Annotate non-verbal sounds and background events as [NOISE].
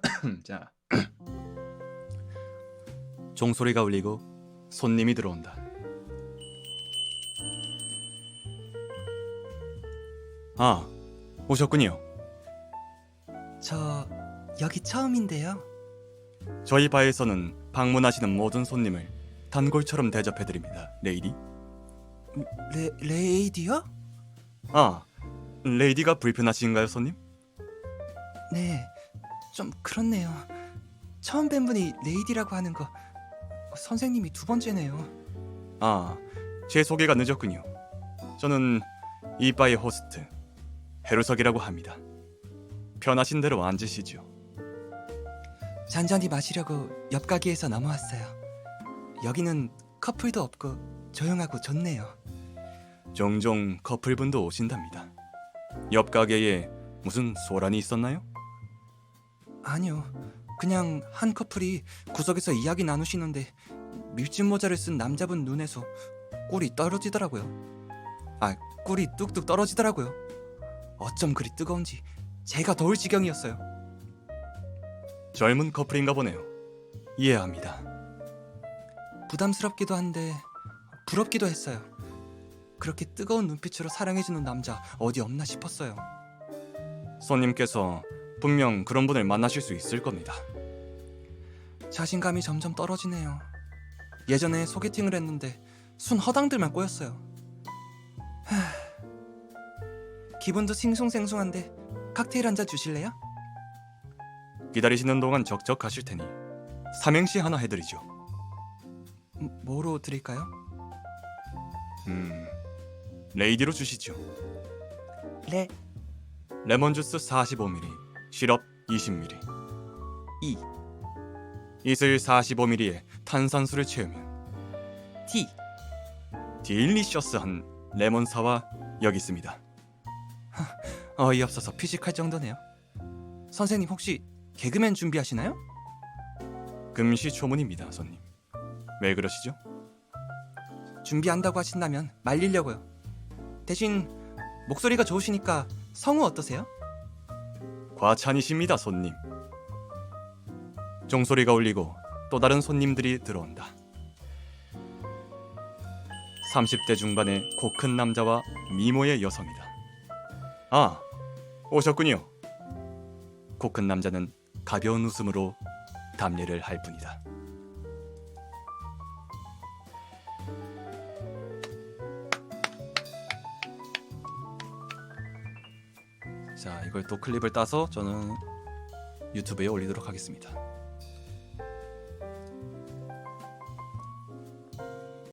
[COUGHS] 자. 종소리가 울리고 손님이 들어온다. 아, 오셨군요. 저 여기 처음인데요. 저희 바에서는 방문하시는 모든 손님을 단골처럼 대접해 드립니다. 레이디. 레 레이디요? 아, 레이디가 불편하신가요, 손님? 네, 좀 그렇네요. 처음 뵌 분이 레이디라고 하는 거 선생님이 두 번째네요. 아, 제 소개가 늦었군요. 저는 이 바의 호스트 해루석이라고 합니다. 편하신 대로 앉으시죠. 잔잔히 마시려고 옆 가게에서 넘어왔어요. 여기는 커플도 없고 조용하고 좋네요. 종종 커플분도 오신답니다. 옆 가게에 무슨 소란이 있었나요? 아니요, 그냥 한 커플이 구석에서 이야기 나누시는데 밀짚 모자를 쓴 남자분 눈에서 꿀이 떨어지더라고요. 아, 꿀이 뚝뚝 떨어지더라고요. 어쩜 그리 뜨거운지 제가 더울 지경이었어요. 젊은 커플인가 보네요. 이해합니다. 부담스럽기도 한데 부럽기도 했어요. 그렇게 뜨거운 눈빛으로 사랑해주는 남자 어디 없나 싶었어요. 손님께서 분명 그런 분을 만나실 수 있을 겁니다. 자신감이 점점 떨어지네요. 예전에 소개팅을 했는데 순 허당들만 꼬였어요. 하... 기분도 싱숭생숭한데 칵테일 한 잔 주실래요? 기다리시는 동안 적적하실 테니 삼행시 하나 해드리죠. 음, 뭐로 드릴까요? 음, 레이디로 주시죠. 레, 레몬 주스 45ml, 시럽 20ml. 이, 이슬 45ml에 탄산수를 채우면 티. 딜리셔스한 레몬사와 여기 있습니다. 어이없어서 피식할 정도네요. 선생님 혹시 개그맨 준비하시나요? 금시초문입니다, 손님. 왜 그러시죠? 준비한다고 하신다면 말리려고요. 대신 목소리가 좋으시니까 성우 어떠세요? 과찬이십니다, 손님. 종소리가 울리고 또 다른 손님들이 들어온다. 30대 중반의 코 큰 남자와 미모의 여성이다. 아, 오셨군요. 코 큰 남자는 가벼운 웃음으로 답례를 할 뿐이다. 자, 이걸 또 클립을 따서 저는 유튜브에 올리도록 하겠습니다.